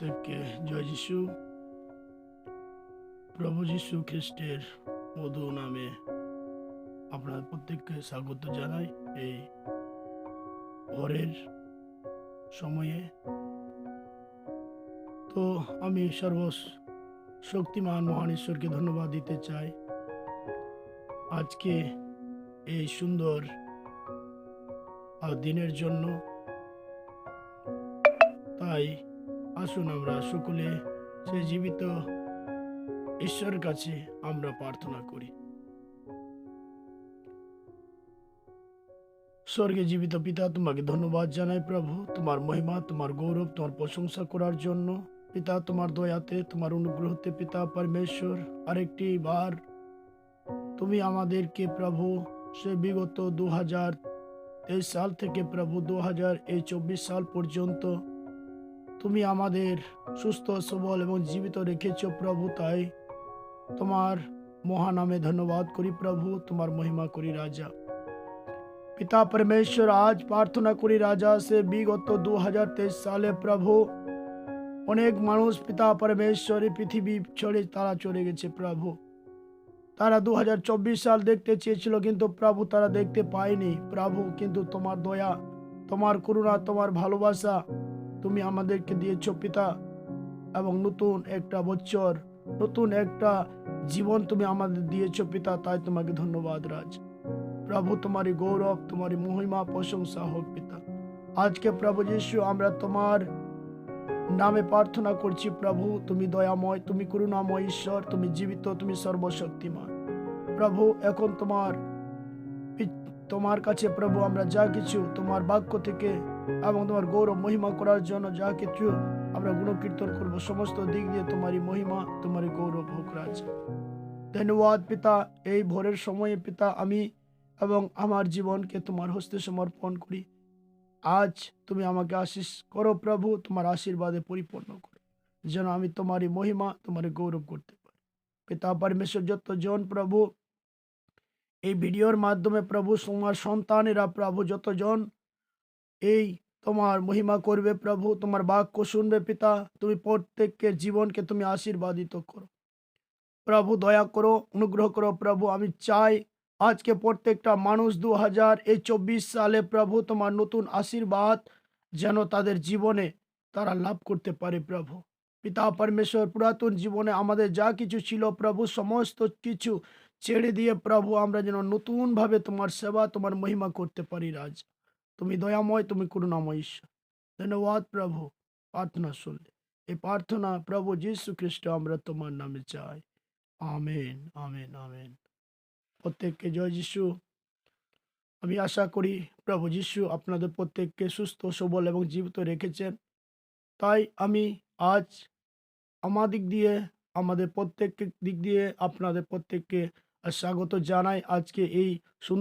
প্রত্যেককে জয় যিশু। প্রভু যিশু খ্রিস্টের মধু নামে আপনার প্রত্যেককে স্বাগত জানাই। এই ভোরের সময়ে তো আমি সর্ব শক্তিমান মহান ঈশ্বরকে ধন্যবাদ দিতে চাই। আজকে এই সুন্দর দিনের জন্য। তাই আসুন আমরা সকলে সে জীবিত ঈশ্বরের কাছে আমরা প্রার্থনা করি। স্বর্গে জীবিত পিতা, তোমাকে ধন্যবাদ জানাই প্রভু। তোমার মহিমা, তোমার গৌরব, তোমার প্রশংসা করার জন্য। পিতা, তোমার দয়াতে, তোমার অনুগ্রহতে পিতা পরমেশ্বর, আরেকটি বার তুমি আমাদেরকে প্রভু, সে বিগত দু হাজার তেইশ সাল থেকে প্রভু দু হাজার এই চব্বিশ সাল পর্যন্ত তুমি আমাদের সুস্থ, সবল এবং জীবিত রেখেছ প্রভু, তাই তোমার মহানামে ধন্যবাদ করি প্রভু, তোমার মহিমা করি রাজা। পিতা পরমেশ্বর, আজ প্রার্থনা করি রাজা, সে বিগত দু হাজার তেইশ সালে প্রভু, অনেক মানুষ পিতা পরমেশ্বর পৃথিবী ছেড়ে তারা চলে গেছে প্রভু। তারা দু হাজার চব্বিশ সাল দেখতে চেয়েছিল, কিন্তু প্রভু তারা দেখতে পায়নি। প্রভু, কিন্তু তোমার দয়া, তোমার করুণা, তোমার ভালোবাসা তুমি আমাদেরকে দিয়েছ পিতা এবং নতুন একটা বছর, নতুন একটা জীবন তুমি আমাদের দিয়েছ পিতা, তাই তোমাকে ধন্যবাদ রাজ। প্রভু, তোমারই গৌরব, তোমারই মহিমা, প্রশংসা হোক পিতা। আজকে প্রভু যিশু, আমরা তোমার নামে প্রার্থনা করছি, প্রভু, তুমি দয়াময়, তুমি করুণাময় ঈশ্বর, তুমি জীবিত, তুমি সর্বশক্তিমান। প্রভু, এখন তোমার তোমার কাছে প্রভু, আমরা যা কিছু তোমার বাক্য থেকে এবং তোমার গৌরব, মহিমা করার জন্য যা কিছু আমরা গুণকীর্তন করব, সমস্ত দিক দিয়ে তোমারই মহিমা, তোমারই গৌরব হোক রাজ। ধন্যবাদ পিতা, এই ভোরের সময়ে পিতা, আমি এবং আমার জীবনকে তোমার হস্তে সমর্পণ করি। আজ তুমি আমাকে আশিস করো প্রভু, তোমার আশীর্বাদে পরিপূর্ণ করো, যেন আমি তোমারই মহিমা তোমার গৌরব করতে পারি। পিতা, পরমেশ্বর, যত জন প্রভু, এই ভিডিওর মাধ্যমে প্রভু, তোমার সন্তানেরা প্রভু যতজন এই তোমার মহিমা করবে প্রভু, তোমার বাক্য শুনবে পিতা, তুমি প্রত্যেককে জীবনকে তুমি আশীর্বাদিত করো। প্রভু, দয়া করো, অনুগ্রহ করো প্রভু, আমি চাই আজকে প্রত্যেকটা মানুষ দু হাজার এই চব্বিশ সালে প্রভু, তোমার নতুন আশীর্বাদ যেন তাদের জীবনে তারা লাভ করতে পারে প্রভু। পিতা পরমেশ্বর, পুরাতন জীবনে আমাদের যা কিছু ছিল প্রভু, সমস্ত কিছু ছেড়ে দিয়ে প্রভু, আমরা যেন নতুনভাবে তোমার সেবা, তোমার মহিমা করতে পারি রাজ। তুমি দয়াময়, তুমি করুণাময় ঈশ্বর। ধন্যবাদ প্রভু, প্রার্থনা শুনলে। এই প্রার্থনা প্রভু যীশু খ্রিস্ট, আমরা তোমার নামে চাই। Amen amen amen. প্রত্যেককে জয় যিশু। আমি আশা করি প্রভু যিশু আপনাদের প্রত্যেককে সুস্থ, সবল এবং জীবিত রেখেছেন। তাই আমি আজ আমার দিক দিয়ে, আমাদের প্রত্যেক দিক দিয়ে আপনাদের প্রত্যেককে স্বাগত জানাই। আজকে এই সুন্দর